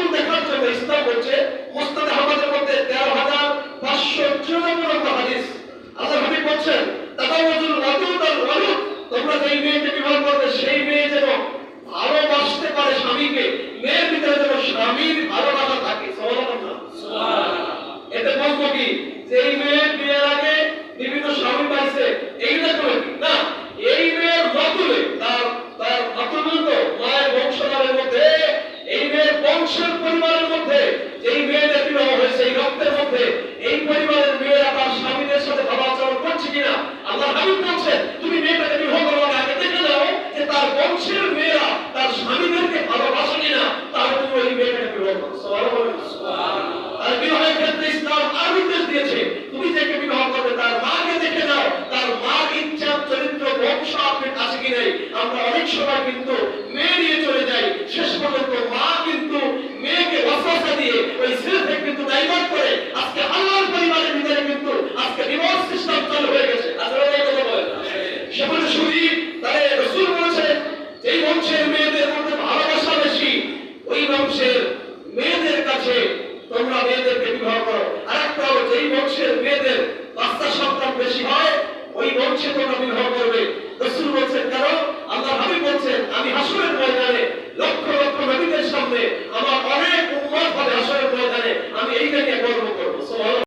এগুলো দেখার জন্য ইসলাম হচ্ছে মুস্তাদ আহমদের মধ্যে তেরো হাজার পাঁচশো চুরানব্বই হাদিস। আল্লাহ হাবিব বলছেন তাকাওয়াজুল ওয়াদুদ আল ওয়ালুদ, তোমরা যেই মেয়েকে বিবাহ করবে, সেই মেয়ে যেন ভালোবাসতে পারে স্বামীকে, মেয়ের ভিতরে যেন স্বামীর ভালোবাসা মধ্যে এই পরিবারের মেয়েরা তার স্বামীদের সাথে ভালো করছে কিনা? আল্লাহ হাবিব বলছেন, তুমি মেয়েটাকে বিবাহ করার আগে দেখে নাও যে তার বংশের মেয়েরা তার স্বামীদেরকে ভালোবাসে কিনা। তাহলে তুমি ওই মেয়েটাকে বিবাহ করো। আর বিবাহের ক্ষেত্রে ইসলাম আর নির্দেশ দিয়েছে, তুমি যাকে বিবাহ করবে তার মাকে দেখে নাও, তার মার ইচ্ছা, চরিত্র, বংশ আপনার আছে কি নেই? আমরা অনেক সময় কিন্তু মেয়ে বেশি হয়, ওই বংশে তোমরা বিবাহ রসুল বলছেন কারণ আল্লাহ হাবি বলছেন, আমি হাসুরের ময়দানে, লক্ষ লক্ষ নবীদের সামনে আমার অনেক উন্মত হবে হাসুরের ময়দানে। আমি এইখানে